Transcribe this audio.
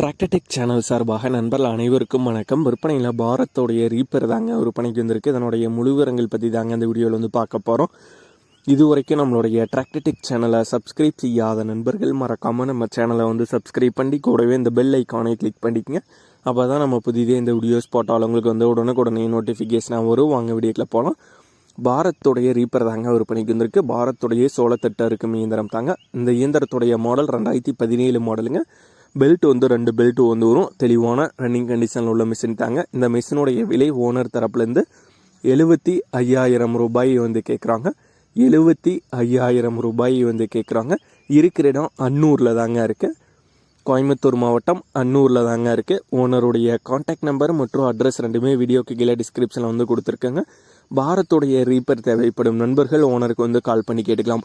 Tractor Tech channel சார்பாக நண்பர்கள் அனைவருக்கும் வணக்கம். விற்பனையில் பாரத்தோடைய ரீப்பர் தாங்க விற்பனைக்கு வந்திருக்கு. இதனுடைய முழு விவரங்கள் பற்றி தாங்க இந்த வீடியோவில் வந்து பார்க்க போகிறோம் இது வரைக்கும் நம்மளுடைய டிராக்டர்டெக் சேனலை சப்ஸ்கிரைப் செய்யாத நண்பர்கள் மறக்காமல் நம்ம சேனலை வந்து சப்ஸ்கிரைப் பண்ணி கூடவே இந்த பெல் ஐக்கானை கிளிக் பண்ணிக்கங்க. அப்போ தான் நம்ம புதிதே இந்த வீடியோஸ் போட்டால் உங்களுக்கு வந்து உடனுக்குடனே நோட்டிஃபிகேஷனாக வரும். வாங்க வீடியோக்கில் போகலாம் பாரத்துடைய ரீப்பர் தாங்க விற்பனைக்கு வந்திருக்கு. பாரத்துடைய சோளத்தட்டு இருக்கும் இயந்திரம் தாங்க. இந்த இயந்திரத்துடைய மாடல் ரெண்டாயிரத்தி பதினேழு மாடலுங்க பெல்ட் வந்து ரெண்டு பெல்ட் வந்து வரும். தெளிவான ரன்னிங் கண்டிஷனில் உள்ள மிஷின் தாங்க. இந்த மிஷினுடைய விலை ஓனர் தரப்புலேருந்து எழுபத்தி ஐயாயிரம் ரூபாய் வந்து கேட்குறாங்க எழுபத்தி ஐயாயிரம் ரூபாய் வந்து கேட்குறாங்க இருக்கிற இடம் அன்னூரில் தாங்க இருக்குது கோயம்புத்தூர் மாவட்டம் அன்னூரில் தாங்க இருக்குது ஓனருடைய காண்டாக்ட் நம்பர் மற்றும் அட்ரஸ் ரெண்டுமே வீடியோக்கு கீழே டிஸ்கிரிப்ஷனில் வந்து கொடுத்துருக்கேங்க. பாரத்துடைய ரீப்பர் தேவைப்படும் நண்பர்கள் ஓனருக்கு வந்து கால் பண்ணி கேட்டுக்கலாம்.